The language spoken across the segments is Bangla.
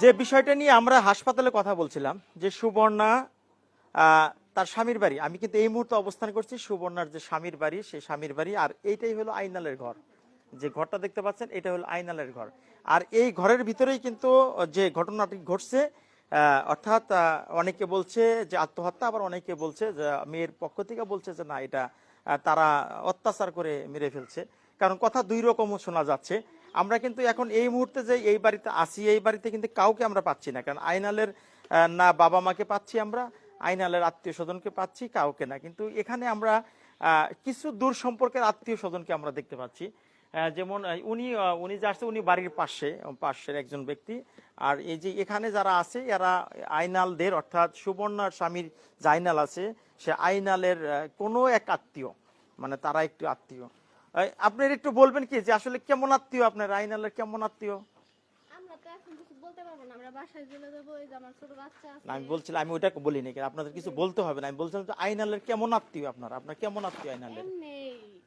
যে বিষয়টা নিয়ে আমরা হাসপাতালে কথা বলছিলাম, যে সুবর্ণা তার স্বামীর বাড়ি, আমি কিন্তু এই মুহূর্তে অবস্থান করছি সুবর্ণার যে স্বামীর বাড়ি সেই স্বামীর বাড়ি, আর এইটাই হলো আইনালের ঘর। যে ঘরটা দেখতে পাচ্ছেন, এটা হলো আইনালের ঘর। আর এই ঘরের ভিতরেই কিন্তু যে ঘটনাটি ঘটছে অর্থাৎ অনেকে বলছে যে আত্মহত্যা, আবার অনেকে বলছে যে মেয়ের পক্ষ থেকে বলছে যে না, এটা তারা অত্যাচার করে মেরে ফেলছে। কারণ কথা দুই রকম শোনা যাচ্ছে। আমরা কিন্তু এখন এই মুহূর্তে যে এই বাড়িতে আসি এই বাড়িতে কিন্তু কাউকে আমরা পাচ্ছি না। কারণ আইনালের না বাবা মাকে পাচ্ছি আমরা আইনালের আত্মীয় স্বজনকে পাচ্ছি, কাউকে না। কিন্তু এখানে আমরা কিছু দূর সম্পর্কের আত্মীয় স্বজনকে আমরা দেখতে পাচ্ছি। যেমন উনি উনি যে আসছে, উনি বাড়ির পাশে, পাশের একজন ব্যক্তি। আর এই যে এখানে যারা আছে, এরা আইনালদের অর্থাৎ সুবর্ণার স্বামীর যে আইনাল আছে, সে আইনালের কোনো এক আত্মীয় মানে তারা একটু আত্মীয়। এই, আপনার একটু বলবেন কি যে আসলে কেমন আত্মীয় আপনার? আইনালের কেমন আত্মীয়? আমি বলছিলাম আমি ওইটা বলি নাকি আপনাদের কিছু বলতে হবে না। আমি বলছিলাম আইন আইনালের কেমন আত্মীয় আপনার? আপনার কেমন আত্মীয় আইনালের?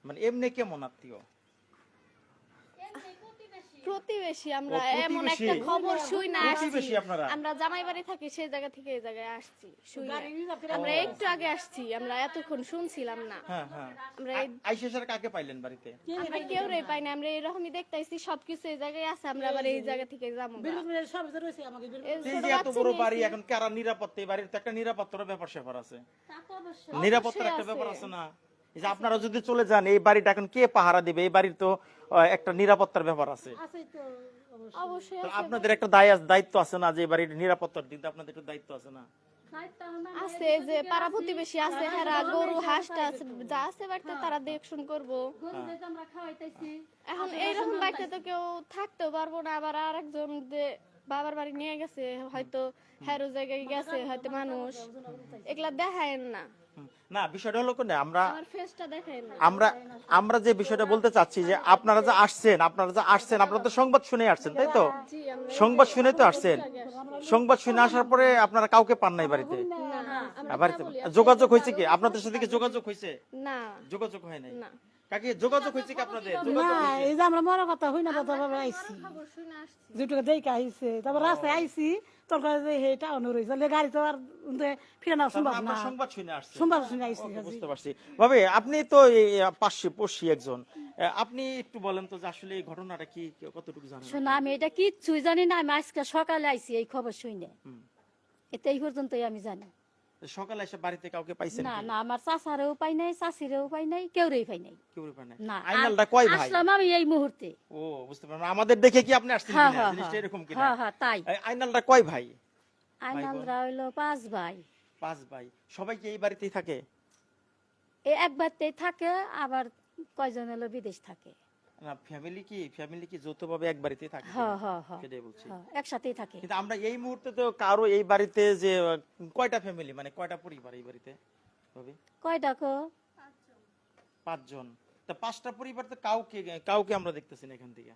মানে এমনি কেমন আত্মীয়? প্রতিবেশী আমরা এমন একটা খবর শুই না আসছি। আমরা জামাই বাড়ি থাকি সেই জায়গা থেকে এই জায়গায় আসছি শুই আমরা একটু আগে আসছি আমরা এতক্ষণ শুনছিলাম না। হ্যাঁ হ্যাঁ। আমরা আইসা স্যার কাকে পাইলেন বাড়িতে? আমরা কেউ রে পাই না আমরা এরকমই দেখতেছি সবকিছু এই জায়গায় আছে আমরা আবার এই জায়গা থেকে যাব এত বড় বাড়ি এখন কারা নিরাপত্তা? এই বাড়ির তো একটা নিরাপত্তার ব্যাপার স্যাপার আছে। তা নিরাপত্তার একটা ব্যাপার আছে না? যে আপনারা যদি চলে যান এই বাড়িটা এখন কে পাহারা দিবে? এই বাড়ির তো একটা নিরাপত্তার ব্যাপার আছে। আপনাদের একটা দায় দায়িত্ব আছে না যে বাড়ির নিরাপত্তার দিকে আপনাদের একটু দায়িত্ব আছে না? দায়িত্ব আমার না। আছে যে পাড়া প্রতিবেশী আছে হেরা গরু হাঁসটা আছে যা আছে বাড়িতে তারা দেখশুন করব। আমরা খাওয়াইতেছি, এখন এইরকম বাড়িতে তো কেউ থাকতেও পারব না আবার আরেকজন যে বাবার বাড়ি নিয়ে গেছে হয়তো হ্যারো জায়গায় গেছে হয়তো মানুষ। এগুলা দেখায় না। না বিষয়টা হলো কোন আমরা আমার ফেসটা দেখায় না আমরা আমরা যে বিষয়টা বলতে চাচ্ছি যে আপনারা যে আসছেন আপনারা যে আসছেন আপনারা তো সংবাদ শুনে আসছেন তাই তো? সংবাদ শুনে তো আসছেন। সংবাদ শুনে আসার পরে আপনারা কাউকে পান নাই বাড়িতে? বাড়িতে যোগাযোগ হয়েছে কি? আপনাদের সাথে কি যোগাযোগ হয়েছে? না। যোগাযোগ হয় নাই? না। কাকি যোগাযোগ হয়েছে কি আপনাদের? না এই যে আমরা মনে কথা হই না কথা ভাবে আইছি। খবর যেটুকু দেখে আইছে তারপর রাস্তায় আইছি। কাছে যে হেটা অনুর হইছে লে গাড়ি তো আর সম্ভব না। সংবাদ শুনে আসছে। সংবাদ শুনে আসছে বুঝতে পারছি। ভাবে আপনি তো পাশে পড়শি একজন। আপনি একটু বলেন তো যে আসলে এই ঘটনাটা কি কতটুকু জানেন শোনা আমি এটা কিচ্ছুই জানি না। আমি আজকে সকালে আইছি এই খবর শুনে এটা এই পর্যন্তই আমি জানি। সকালে এসে বাড়িতে কাউকে পাইছেন না না আমার চাচারেও পাই নাই চাষিরেও পাই নাই কেউরেই পাই নাই। কেউ পায় নাই। না আইনালটা কয় ভাই? আসলাম আমি এই মুহূর্তে। ও বুঝতে পারলাম। আমাদের দেখে কি আপনি আসছেন হ্যাঁ কিনা? হ্যাঁ জিনিসটা এরকম কিনা? হ্যাঁ হ্যাঁ তাই। আইনালটা কয় ভাই? আইনালরা হইল পাঁচ ভাই। পাঁচ ভাই। সবাই কি এই বাড়িতেই থাকে? এই এক বাড়িতেই থাকে আবার কয়জন হলো বিদেশ থাকে। না ফ্যামিলি কি ফ্যামিলি কি যৌথভাবে এক বাড়িতেই থাকে হ্যাঁ হ্যাঁ হ্যাঁ। সেটাই বলছি। হ্যাঁ, একসাথেই থাকে। কিন্তু আমরা এই মুহূর্তে তো কারও এই বাড়িতে যে কয়টা ফ্যামিলি মানে কয়টা পরিবার এই বাড়িতে ভাবি? কয়টা কো? পাঁচজন। তা পাঁচটা পরিবার তো কাউকে কাউকে আমরা দেখতেছি না এখান থেকে।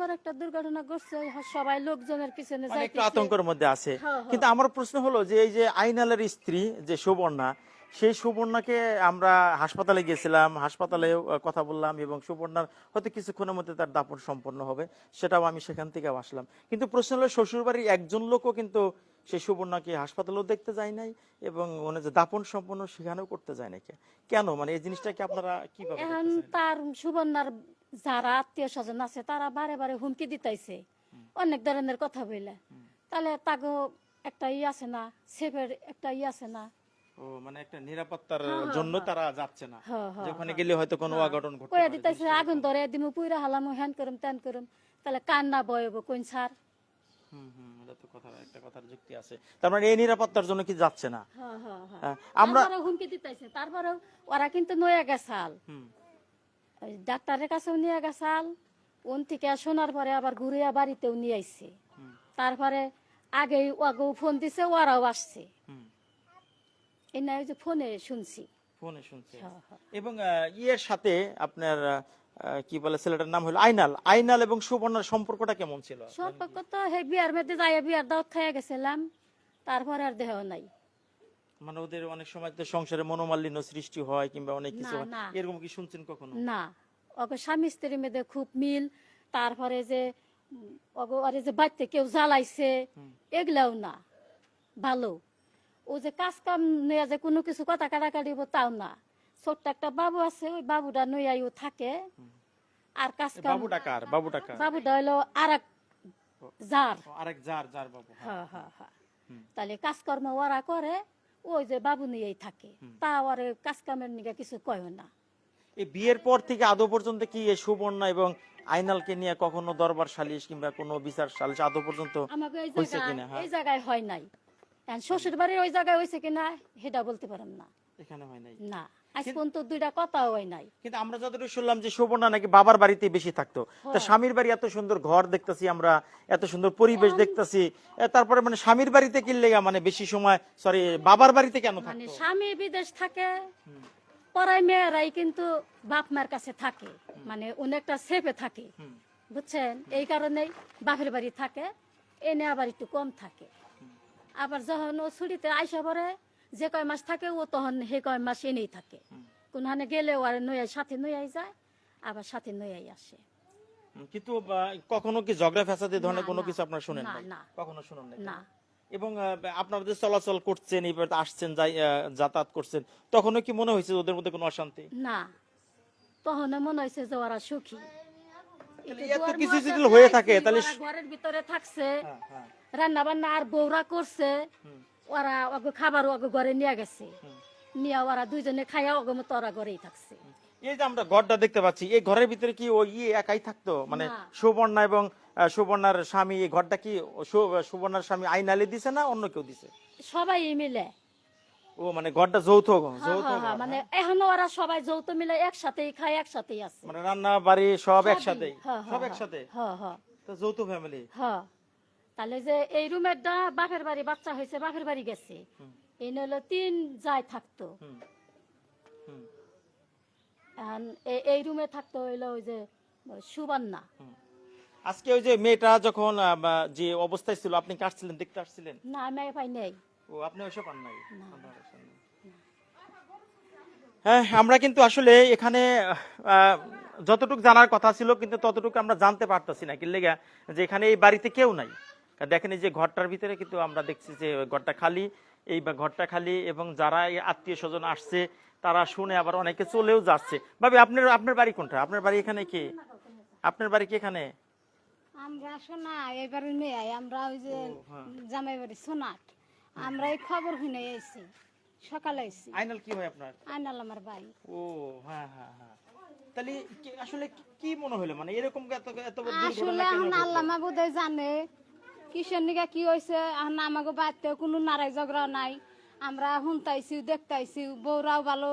বড় একটা দুর্ঘটনা ঘটছে সবাই লোকজনের পিছনে আতঙ্কের মধ্যে আছে। হ্যাঁ, কিন্তু আমার প্রশ্ন হলো যে এই যে আইনালের স্ত্রী যে সুবর্ণা সেই সুবর্ণাকে আমরা হাসপাতালে গিয়েছিলাম হাসপাতালে কথা বললাম এবং সুবর্ণার হয়তো কিছুক্ষণের মধ্যে তার দাপন সম্পন্ন হবে সেটাও আমি সেখান থেকে আসলাম। কিন্তু প্রশ্ন হলো শ্বশুরবাড়ির একজন লোকও কিন্তু সেই সুবর্ণাকে হাসপাতালেও দেখতে যায় নাই এবং ওনে যে দাপন সম্পন্ন সেখানেও করতে যায় নাকি কেন? মানে এই জিনিসটাকে আপনারা কীভাবে এখন তার সুবর্ণার যারা আত্মীয় স্বজন আছে তারা বারে বারে হুমকি দিতাইছে। অনেক ধরনের কথা বললে তাহলে তাগো একটা ই আছে না সেফের একটা ই আছে না ও মানে একটা নিরাপত্তার জন্য তারা যাচ্ছে না। হ্যাঁ, হ্যাঁ, ওখানে গেলে হয়তো কোনো অঘটন ঘটতে কয়ে পারে। দিতাইছে আগুন ধরে দিমু পুইরা হালামু হ্যান করুম ত্যান করুম। তাহলে কান্না বয়ব কোন সার হুম হুম এটা তো কথা একটা কথার যুক্তি আছে। তার এই নিরাপত্তার জন্য কি যাচ্ছে না? হ্যাঁ হ্যাঁ হ্যাঁ। হ্যাঁ, আমরা তারপরেও হুমকি দিতাইছে তারপরেও ওরা কিন্তু নয়া গেছাল। হুম, ডাক্তারের কাছেও নিয়ে গেছাল ওন থেকে শোনার পরে আবার ঘুরিয়া বাড়িতেও নিয়ে আইছে। তারপরে আগে আগেও ফোন দিছে ওরাও আসছে। হুম, এই না যে ফোনে শুনছি। ফোনে শুনছে। হ্যাঁ, হ্যাঁ। এবং ইয়ের সাথে আপনার কি বলে ছেলেটার নাম হলো আইনাল। আইনাল এবং সুবর্ণার সম্পর্কটা কেমন ছিল? সম্পর্ক তো হে বিয়ার মধ্যে যাই বিয়ার দাওয়াত খাইয়া গেছিলাম তারপরে আর দেহ নাই। মানে ওদের অনেক সময় তো সংসারে মনোমালিন্য সৃষ্টি হয় কিংবা অনেক কিছু। এরকম কি শুনছেন কখনো? না ওকে স্বামী স্ত্রীর মধ্যে খুব মিল তারপরে যে আরে যে বাড়িতে কেউ জ্বালাইছে এগুলাও না ভালো। ও যে কাজ কাম নিয়ে যে কোনো কিছু কথা কাটাকাটিব তাও না। ছোট্ট একটা বাবু আছে ওই বাবুটা নইয়াইও থাকে। আর কাজ কাম বাবুটা কার? বাবুটা কার? বাবুটা হলো আর এক যার আরেক যার যার বাবু হ্যাঁ। হ্যাঁ হ্যাঁ তাহলে কাজকর্ম ওরা করে ওই যে বাবু নিয়েই থাকে। তা ওরে কাজ কামের নিকে কিছু কয় না। এই বিয়ের পর থেকে আদৌ পর্যন্ত কি এই সুবর্ণা এবং আইনালকে নিয়ে কখনো দরবার সালিশ কিংবা কোনো বিচার সালিশ আদৌ পর্যন্ত আমাকে এই জায়গায় কিনা, হ্যাঁ? এই জায়গায় হয় নাই। শ্বশুর বাড়ির ওই জায়গায় হয়েছে কিনা সেটা বলতে পারেন না। এখানে হয় নাই। না আজ পর্যন্ত দুইটা কথাও হয় নাই। কিন্তু আমরা যতটুকু শুনলাম যে সুবর্ণা নাকি বাবার বাড়িতে বেশি থাকতো। তা স্বামীর বাড়ি এত সুন্দর ঘর দেখতেছি আমরা এত সুন্দর পরিবেশ দেখতেছি। তারপরে মানে স্বামীর বাড়িতে কিনলে মানে বেশি সময় সরি বাবার বাড়িতে কেন মানে স্বামী বিদেশ থাকে পড়াই মেয়েরাই কিন্তু বাপ মার কাছে থাকে। মানে অনেকটা সেফে থাকে। বুঝছেন? এই কারণেই বাপের বাড়ি থাকে এনে আবার একটু কম থাকে। আবার যখন ও ছুটিতে আইসা পরে যে কয় মাস থাকে ও তখন সে কয় মাস এনেই থাকে। কোনখানে ও আর নয়াই সাথে নয়াই যায় আবার সাথে নয়াই আসে। কিন্তু কখনো কি ঝগড়া ফ্যাসাদ ধরনের কোনো কিছু আপনার শুনেন না, কখনো শুনেন না। এবং আপনারা যে চলাচল করছেন এইবার আসছেন যাই যাতায়াত করছেন তখনও কি মনে হয়েছে ওদের মধ্যে কোনো অশান্তি? না। তখন মনে হয়েছে যে ওরা সুখী। এত কিছু হয়ে থাকে তাহলে ঘরের ভিতরে থাকছে হ্যাঁ, হ্যাঁ, রান্না বান্না আর বৌরা করছে ওরা ওকে খাবার ওকে ঘরে নিয়ে গেছে। নিয়ে ওরা দুইজনে খাইয়া ওকে মতো ওরা ঘরেই থাকছে। এই যে আমরা ঘরটা দেখতে পাচ্ছি এই ঘরের ভিতরে কি ওই ইয়ে একাই থাকতো? মানে সুবর্ণা এবং সুবর্ণার স্বামী এই ঘরটা কি সুবর্ণার স্বামী আইনালে দিছে না অন্য কেউ দিছে? সবাই মিলে। ও মানে ঘরটা যৌথ যৌথ হ্যাঁ, হ্যাঁ, মানে এখনও ওরা সবাই যৌথ মিলে একসাথেই খায় একসাথেই আছে। মানে রান্না বাড়ি সব একসাথে হ্যাঁ, সব হ্যাঁ, একসাথে? হ্যাঁ হ্যাঁ। তো যৌথ ফ্যামিলি হ্যাঁ। তাহলে যে এই রুমের দা বাপের বাড়ি বাচ্চা হয়েছে বাপের বাড়ি গেছে। এই হলো তিন যায় থাকতো। এই রুমে থাকতো হইল ওই যে সুবর্ণা। আজকে ওই যে মেয়েটা যখন যে অবস্থায় ছিল আপনি কাটছিলেন দেখতে আসছিলেন? না আমি পাই নেই। ও আপনি ওইসব পান নাই। হ্যাঁ আমরা কিন্তু আসলে এখানে যতটুকু জানার কথা ছিল কিন্তু ততটুকু আমরা জানতে পারতেছি না। কি লেগা যে এখানে এই বাড়িতে কেউ নাই। দেখেন এই যে ঘরটার ভিতরে কিন্তু আমরা দেখছি যে ঘরটা খালি এই বা ঘরটা খালি এবং যারা আত্মীয় স্বজন আসছে তারা শুনে আবার অনেকে চলেও যাচ্ছে। ভাবি আপনার আপনার বাড়ি কোনটা? আপনার বাড়ি এখানে কি? আপনার বাড়ি কি এখানে? আমরা শোনা এবার মেয়ে আমরা ওই যে হ্যাঁ। জামাই বাড়ি সোনাট। আমরা এই খবর শুনে এসেছি সকালে এসেছি। আইনাল কি হয় আপনার? আইনাল আমার ভাই। ও হ্যাঁ হ্যাঁ হ্যাঁ। তাহলে আসলে কি- কি মনে হলো? মানে এরকম এত এত আসলে এখন আল্লাহ মাবুদে জানে কিসের নিকা কি হয়েছে এখন আমাকে বাড়িতে কোনো নারাই ঝগড়া নাই। আমরা শুনতাইছি দেখতাইছি বৌরাও ভালো।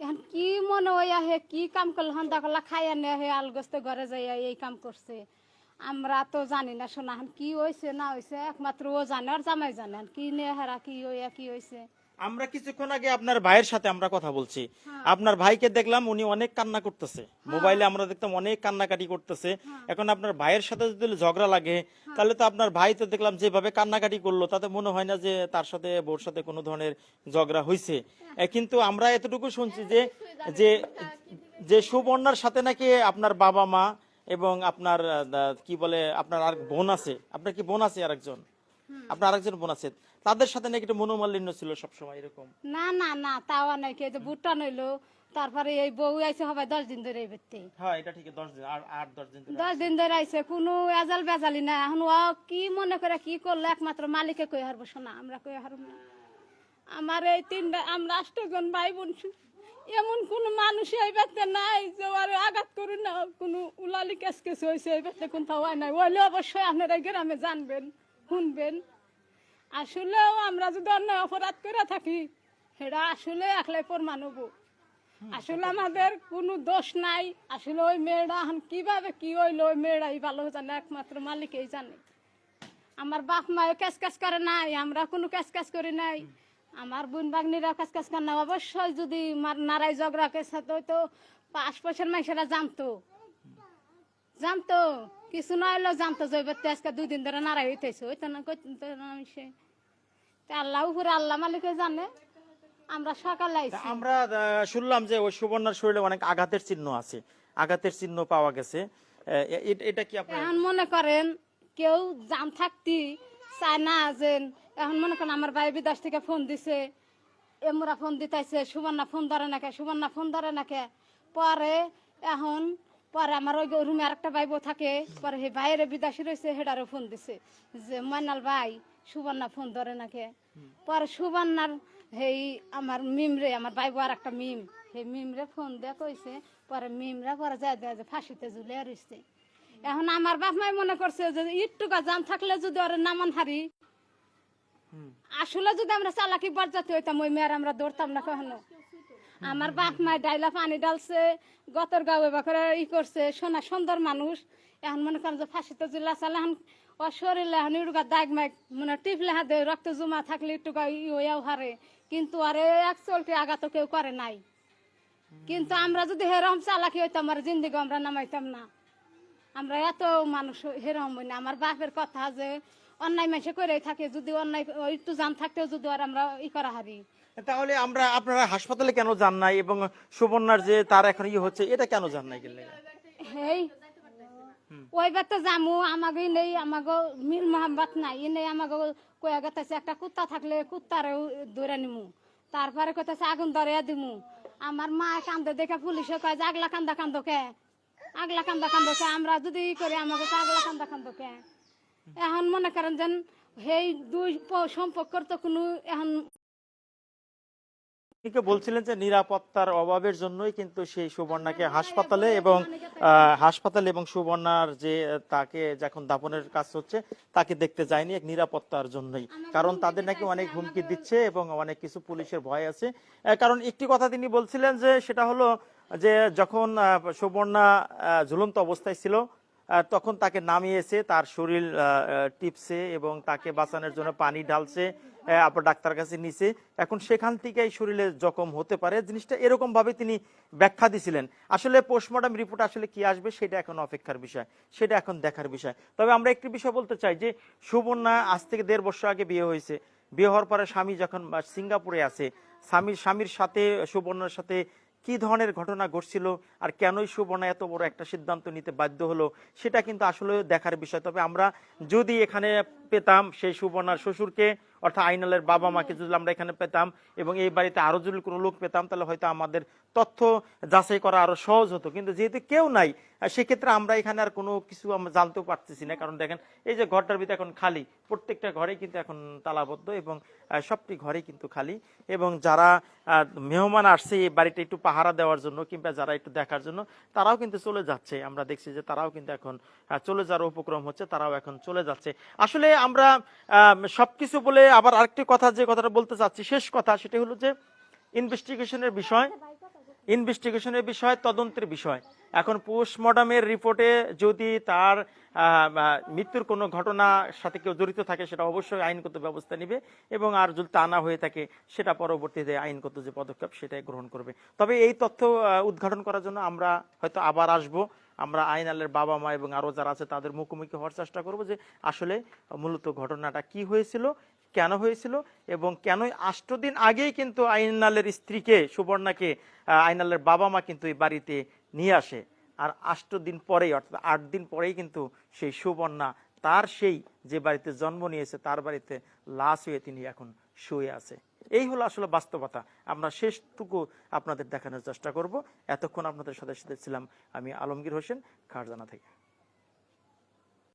এখন কি মনে হয়, আহে কি কাম করলে? হন্দা করলা খাইয়া নে আহে আলগস্তে ঘরে যাইয়া এই কাম করছে। আমরা তো জানি না, শোনা কি হয়েছে না হয়েছে একমাত্র ও জানে আর জামাই জানে। কি নে হেরা, কি হইয়া, কি হয়েছে আমরা কিছুক্ষণ আগে আপনার ভাইয়ের সাথে আমরা কথা বলছি। আপনার ভাইকে দেখলাম উনি অনেক কান্না করতেছে। মোবাইলে আমরা দেখতাম অনেক কান্নাকাটি করতেছে। এখন আপনার ভাইয়ের সাথে যদি ঝগড়া লাগে তাহলে তো আপনার ভাই তো দেখলাম যেভাবে কান্নাকাটি করল তাতে মনে হয় না যে তার সাথে বোর সাথে কোনো ধরনের ঝগড়া হয়েছে কিন্তু আমরা এতটুকু শুনছি যে যে যে সুবর্ণার সাথে নাকি আপনার বাবা মা এবং আপনার কি বলে আপনার আর বোন আছে। আপনার কি বোন আছে আরেকজন? আপনার আরেকজন বোন আছে। তাদের সাথে নাকি একটু মনোমালিন্য ছিল সবসময় এরকম? না না না তাও নাই কে যে বুটটা নইলো তারপরে এই বউ আইছে সবাই দশ দিন ধরে এই বেতে হ্যাঁ এটা ঠিক দশ দিন আর আট দশ দিন দশ দিন ধরে আইছে কোনো এজাল বেজালি না এখন ও কি মনে করে কি করল একমাত্র মালিকে কই হারবো শোনা আমরা কই হারবো না। আমার এই তিনটা আমরা আষ্টজন ভাই বোন এমন কোন মানুষ এই ব্যক্তি নাই যে আর আঘাত করি না কোনো উলালি কেস কেস হয়েছে এই ব্যক্তি কোথাও হয় নাই। হইলে অবশ্যই আপনারা গ্রামে জানবেন শুনবেন। আসলেও আমরা যদি অন্যায় অপরাধ করে থাকি সেটা আসলে একলাই প্রমাণ হব। আসলে আমাদের কোনো দোষ নাই। আসলে ওই মেয়েরা এখন কীভাবে কি হইল ওই মেয়েরাই ভালো জানে একমাত্র মালিকই জানে। আমার বাপ মাও ক্যাশ ক্যাশ করে নাই আমরা কোনো ক্যাশ ক্যাশ করি নাই। আমার বোন বাগনিরা কাজ কাজ করে না অবশ্যই যদি নারাই ঝগড়া কেস হতো তো পাঁচ পয়সার মাইসেরা জানতো। জানতো। কিছু না হইলেও জানতো যে তো আজকে দুই দিন ধরে নারাই হইতেছে। ওই তো না সে আল্লাহ উপরে আল্লাহ মালিকে জানে। আমরা সকালে আমরা শুনলাম যে ওই সুবর্ণার শরীরে অনেক আঘাতের চিহ্ন আছে। আঘাতের চিহ্ন পাওয়া গেছে। এটা কি আপনার এখন মনে করেন কেউ জাম থাকতি চায় না যে এখন মনে করেন আমার ভাই বিদেশ থেকে ফোন দিছে। এমরা ফোন দিতেছে সুবর্ণা ফোন ধরে নাকে সুবর্ণা ফোন ধরে নাকে। পরে এখন পরে আমার ওই রুমে আরেকটা ভাই বউ থাকে পরে সেই ভাইয়ের বিদেশি রয়েছে হেডারও ফোন দিছে যে ময়নাল ভাই সুবর্ণা ফোন ধরে নাকে? পরে সুবর্ণার সেই আমার মিমরে আমার ভাই বউ আর একটা মিম সেই মিমরে ফোন দিয়ে কইছে পরে মিমরা পরে যায় দেয় যে ফাঁসিতে ঝুলে রইছে। এখন আমার বাপ মাই মনে করছে যে ইটুকা জাম থাকলে যদি ওর নামান হারি আসলে যদি আমরা চালাকি বাজাতে হইতাম ওই মেয়ের আমরা দৌড়তাম না কখনো। আমার বাপ মাই ডাইলা পানি ডালছে গতর গাঁয়ে বাকরে ই করছে সোনা সুন্দর মানুষ। এখন মনে করেন যে ফাঁসিতে জুলা চালে এখন ও শরীরে এখন ইটুকা দাগ মাইক মানে টিপলে হাতে রক্ত জমা থাকলে ইটুকা ই হইয়াও হারে। কিন্তু আরে এক চলতে আঘাত কেউ করে নাই। কিন্তু আমরা যদি হেরম চালাকি হইতাম আর জিন্দিগি আমরা নামাইতাম না। আমরা এত মানুষ হেরম হই না। আমার বাপের কথা যে অন্যায় মাসে করে থাকে যদি অন্যায় একটু জান থাকতেও যদি আর আমরা ই করা হারি। তাহলে আমরা আপনারা হাসপাতালে কেন যান নাই এবং সুবর্ণার যে তার এখন ইয়ে হচ্ছে, এটা কেন যান নাই গেলে হেই জামু আমাকে নেই মিল নাই আমাকে একটা কুত্তা থাকলে কুত্তারে নিমু, তারপরে আগুন ধরে দিমু। আমার মা কান্দে দেখে পুলিশে কয় যে আগলা কান্দা কান্দো কে? আগলা কান্দা কান্দো কে? আমরা যদি করি আমাকে আগলা কান্দা কান্দো কে? এখন মনে করেন যেন সেই দুই সম্পর্কর তো কোনো এখন আপনি বলছিলেন যে নিরাপত্তার অভাবের জন্যই কিন্তু সেই সুবর্ণাকে হাসপাতালে এবং হাসপাতালে এবং সুবর্ণার যে তাকে যখন দাপনের কাজ হচ্ছে তাকে দেখতে যায়নি এক নিরাপত্তার জন্যই। কারণ তাদের নাকি অনেক হুমকি দিচ্ছে এবং অনেক কিছু পুলিশের ভয় আছে। কারণ একটি কথা তিনি বলছিলেন যে সেটা হলো যে যখন সুবর্ণা ঝুলন্ত অবস্থায় ছিল তখন তাকে নামিয়েছে তার শরীর টিপছে এবং তাকে বাঁচানোর জন্য পানি ঢালছে। আপনার ডাক্তার কাছে নিছে। এখন সেখান থেকেই শরীরে জখম হতে পারে। জিনিসটা এরকম ভাবে তিনি ব্যাখ্যা দিছিলেন। আসলে পোস্টমর্টম রিপোর্ট আসলে কি আসবে সেটা এখন অপেক্ষার বিষয়। সেটা এখন দেখার বিষয়। তবে আমরা একটি বিষয় বলতে চাই যে, সুবর্ণা আজ থেকে দেড় বছর আগে বিয়ে হয়েছে। বিয়ে হওয়ার পরে স্বামী যখন সিঙ্গাপুরে আছে, স্বামীর স্বামীর সাথে, সুবর্ণার সাথে কি ধরনের ঘটনা ঘটছিল আর কেনই সুবর্ণা এত বড় একটা সিদ্ধান্ত নিতে বাধ্য হলো, সেটা কিন্তু আসলে দেখার বিষয়। তবে আমরা যদি এখানে পেতাম সেই সুবর্ণার শ্বশুরকে, অর্থাৎ আইনালের বাবা মাকে যদি আমরা এখানে পেতাম এবং এই বাড়িতে আরও যদি কোনো লোক পেতাম, তাহলে হয়তো আমাদের তথ্য যাচাই করা আরও সহজ হতো। কিন্তু যেহেতু কেউ নাই সেক্ষেত্রে আমরা এখানে আর কোনো কিছু আমরা জানতেও পারতেছি না। কারণ দেখেন, এই যে ঘরটার ভিতরে এখন খালি, প্রত্যেকটা ঘরে কিন্তু এখন তালাবদ্ধ এবং সবটি ঘরে কিন্তু খালি। এবং যারা মেহমান আসছে এই বাড়িটা একটু পাহারা দেওয়ার জন্য কিংবা যারা একটু দেখার জন্য, তারাও কিন্তু চলে যাচ্ছে। আমরা দেখছি যে তারাও কিন্তু এখন চলে যাওয়ার উপক্রম হচ্ছে, তারাও এখন চলে যাচ্ছে। আসলে আমরা সবকিছু বলে আবার আরেকটি কথা যে কথাটা বলতে চাচ্ছি, শেষ কথা সেটা হলো যে ইনভেস্টিগেশনের বিষয় ইনভেস্টিগেশনের বিষয়, তদন্তের বিষয়। এখন পোস্টমর্টমের রিপোর্টে যদি তার মৃত্যুর কোনো ঘটনার সাথে কেউ জড়িত থাকে, সেটা অবশ্যই আইনগত ব্যবস্থা নেবে এবং আর যদি তা না হয়ে থাকে, সেটা পরবর্তীতে আইনগত যে পদক্ষেপ, সেটাই গ্রহণ করবে। তবে এই তথ্য উদ্ঘাটন করার জন্য আমরা হয়তো আবার আসব। আমরা আইনালের বাবা মা এবং আরও যারা আছে তাদের মুখোমুখি হওয়ার চেষ্টা করব যে আসলে মূলত ঘটনাটা কি হয়েছিল, কেন হয়েছিল এবং কেন আষ্ট দিন আগেই কিন্তু আইনালের স্ত্রীকে, সুবর্ণাকে আইনালের বাবা মা কিন্তু এই বাড়িতে নিয়ে আসে। আর আষ্ট দিন পরেই, অর্থাৎ আট দিন পরেই কিন্তু সেই সুবর্ণা তার সেই যে বাড়িতে জন্ম নিয়েছে, তার বাড়িতে লাশ হয়ে তিনি এখন শুয়ে আছে। এই হলো আসলে বাস্তবতা। আমরা শেষটুকু আপনাদের দেখানোর চেষ্টা করব। এতক্ষণ আপনাদের সাথে সাথে ছিলাম আমি আলমগীর হোসেন, খারজানা থেকে।